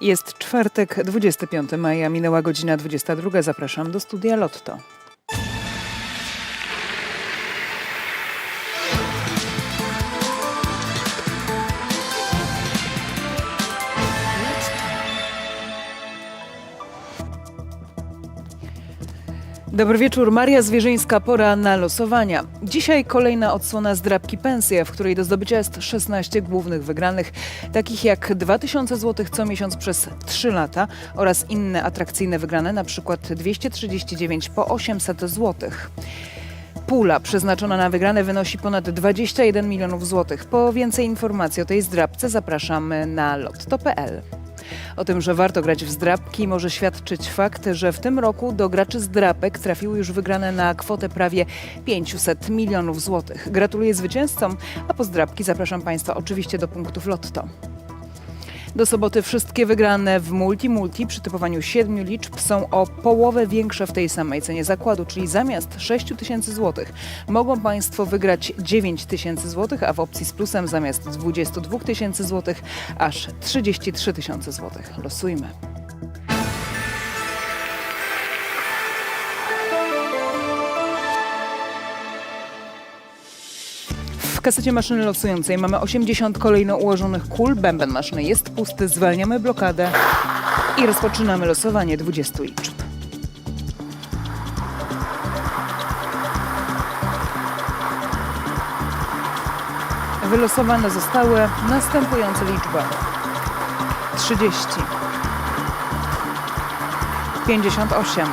Jest czwartek, 25 maja, minęła godzina 22. Zapraszam do studia Lotto. Dobry wieczór, Maria Zwierzyńska, pora na losowania. Dzisiaj kolejna odsłona zdrabki pensja, w której do zdobycia jest 16 głównych wygranych, takich jak 2000 zł co miesiąc przez 3 lata oraz inne atrakcyjne wygrane, przykład 239 po 800 zł. Pula przeznaczona na wygrane wynosi ponad 21 milionów złotych. Po więcej informacji o tej zdrabce zapraszamy na lotto.pl. O tym, że warto grać w zdrabki może świadczyć fakt, że w tym roku do graczy zdrapek trafiły już wygrane na kwotę prawie 500 milionów złotych. Gratuluję zwycięzcom, a po zdrabki zapraszam Państwa oczywiście do punktów Lotto. Do soboty wszystkie wygrane w Multi Multi przy typowaniu 7 liczb są o połowę większe w tej samej cenie zakładu, czyli zamiast 6 tysięcy złotych mogą Państwo wygrać 9 tysięcy złotych, a w opcji z plusem zamiast 22 tysięcy złotych aż 33 tysiące złotych. Losujmy. Kasecie maszyny losującej mamy 80 kolejno ułożonych kul. Bęben maszyny jest pusty, zwalniamy blokadę i rozpoczynamy losowanie 20 liczb. Wylosowane zostały następujące liczby. 30 58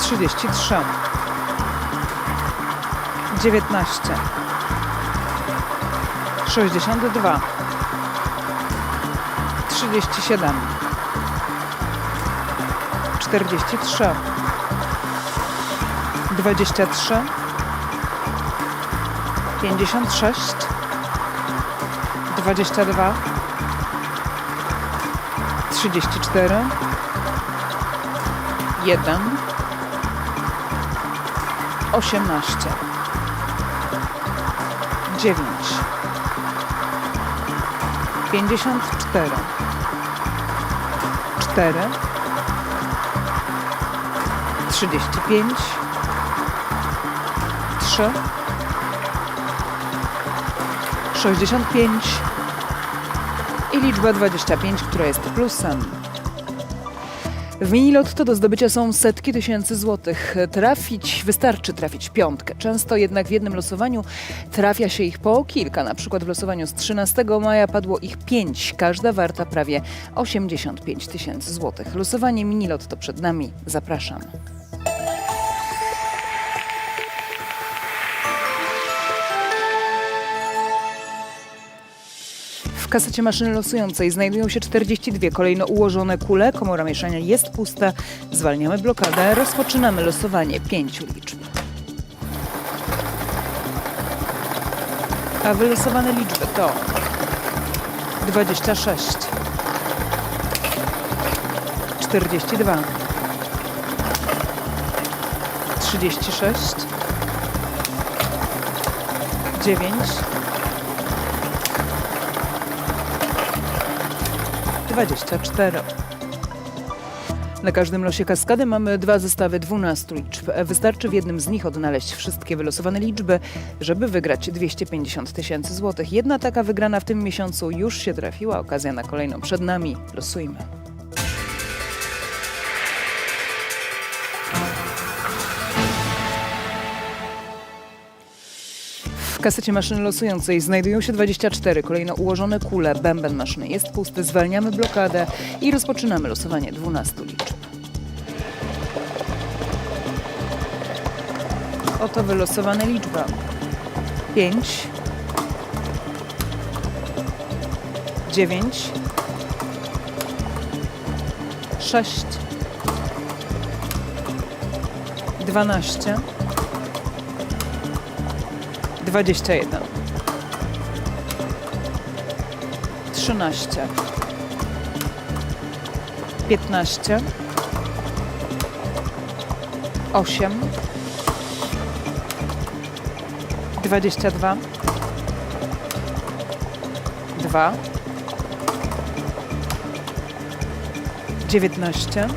33 19 62 37 43 23 56 22 34 1 18 dziewięć, pięćdziesiąt cztery, cztery, trzydzieści pięć, trzy, sześćdziesiąt pięć. I liczba dwadzieścia pięć, która jest plusem. W minilotto do zdobycia są setki tysięcy złotych. Trafić, wystarczy trafić piątkę. Często jednak w jednym losowaniu trafia się ich po kilka. Na przykład w losowaniu z 13 maja padło ich pięć, każda warta prawie 85 tysięcy złotych. Losowanie minilotto przed nami. Zapraszam. Kasecie maszyny losującej znajdują się 42 kolejno ułożone kule. Komora mieszania jest pusta. Zwalniamy blokadę. Rozpoczynamy losowanie pięciu liczb. A wylosowane liczby to 26 42 36 9 24. Na każdym losie kaskady mamy dwa zestawy 12 liczb. Wystarczy w jednym z nich odnaleźć wszystkie wylosowane liczby, żeby wygrać 250 tysięcy złotych. Jedna taka wygrana w tym miesiącu już się trafiła. Okazja na kolejną przed nami. Losujmy. W kasecie maszyny losującej znajdują się 24 kolejno ułożone kule. Bęben maszyny jest pusty. Zwalniamy blokadę i rozpoczynamy losowanie 12 liczb. Oto wylosowane liczby. 5 9 6 12 21 13 15 8 22 2 19,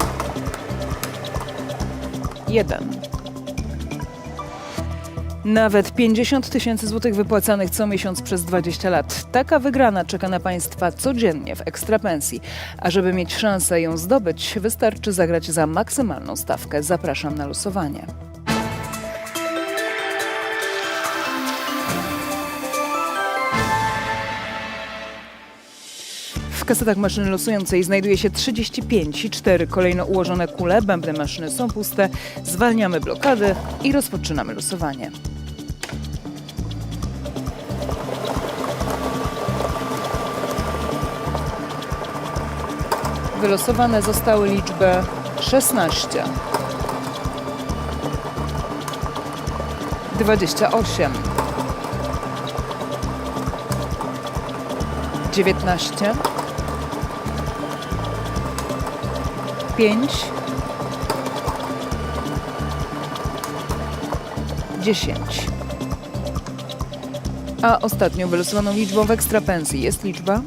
1. Nawet 50 tysięcy złotych wypłacanych co miesiąc przez 20 lat. Taka wygrana czeka na Państwa codziennie w ekstrapensji. A żeby mieć szansę ją zdobyć, wystarczy zagrać za maksymalną stawkę. Zapraszam na losowanie. W kasetach maszyny losującej znajduje się 35 i 4 kolejno ułożone kule. Bębny maszyny są puste. Zwalniamy blokady i rozpoczynamy losowanie. Wylosowane zostały liczby 16, 28, 19, 5, 10. A ostatnią wylosowaną liczbą w ekstrapensji jest liczba?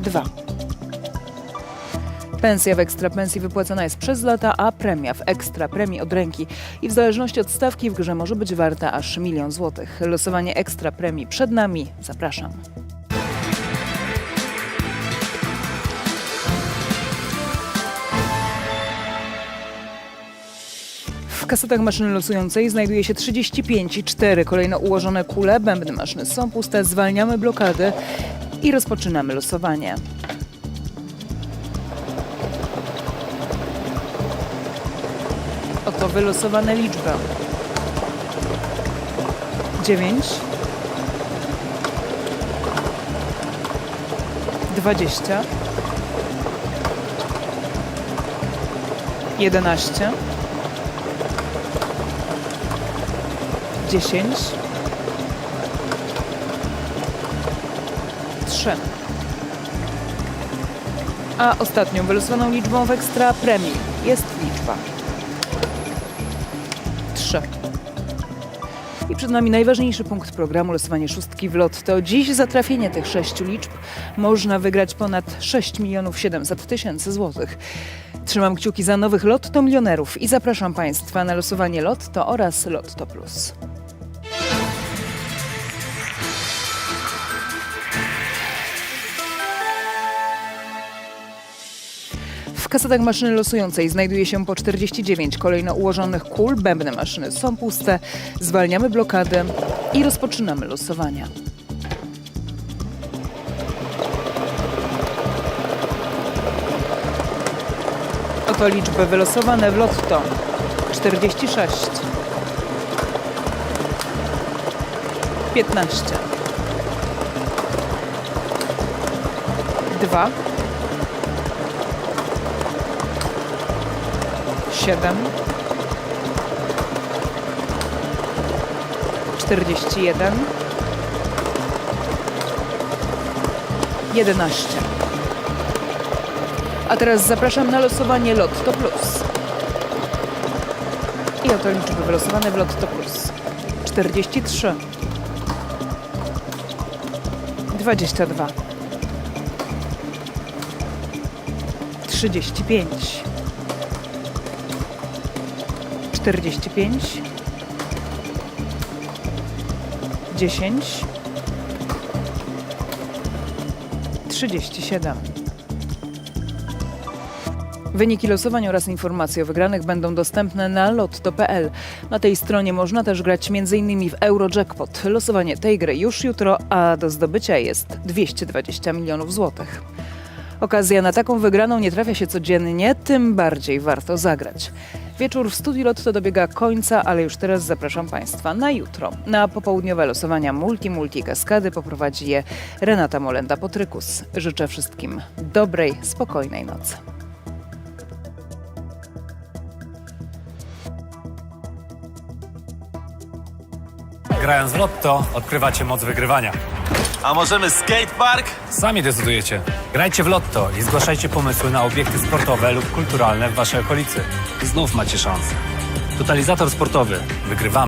2. Pensja w ekstrapensji wypłacana jest przez lata, a premia w ekstra premii od ręki i w zależności od stawki w grze może być warta aż milion złotych. Losowanie ekstra premii przed nami. Zapraszam. W kasetach maszyny losującej znajduje się 35 i 4 kolejno ułożone kule. Bębny maszyny są puste. Zwalniamy blokadę i rozpoczynamy losowanie. Oto wylosowane liczby. 9 20 11 10 3 A ostatnią wylosowaną liczbą w ekstra premii jest liczba 3. I przed nami najważniejszy punkt programu losowanie szóstki w lotto. Dziś za trafienie tych sześciu liczb można wygrać ponad 6 milionów 700 tysięcy złotych. Trzymam kciuki za nowych Lotto milionerów i zapraszam Państwa na losowanie Lotto oraz Lotto Plus. Kasetach maszyny losującej znajduje się po 49 kolejno ułożonych kul. Bębny maszyny są puste. Zwalniamy blokadę i rozpoczynamy losowania. Oto liczby wylosowane w lotto. 46 15 2 7 41 11 A teraz zapraszam na losowanie Lotto Plus. I oto liczby wylosowane w Lotto Plus. 43 22 35 45 10 37 Wyniki losowań oraz informacje o wygranych będą dostępne na lotto.pl. Na tej stronie można też grać m.in. w Eurojackpot. Losowanie tej gry już jutro, a do zdobycia jest 220 milionów złotych. Okazja na taką wygraną nie trafia się codziennie, tym bardziej warto zagrać. Wieczór w studiu Lotto dobiega końca, ale już teraz zapraszam Państwa na jutro. Na popołudniowe losowania Multi Multi Kaskady poprowadzi je Renata Molenda-Potrykus. Życzę wszystkim dobrej, spokojnej nocy. Grając w lotto, odkrywacie moc wygrywania. A możemy skatepark? Sami decydujecie. Grajcie w lotto i zgłaszajcie pomysły na obiekty sportowe lub kulturalne w waszej okolicy. Znów macie szansę. Totalizator sportowy. Wygrywamy.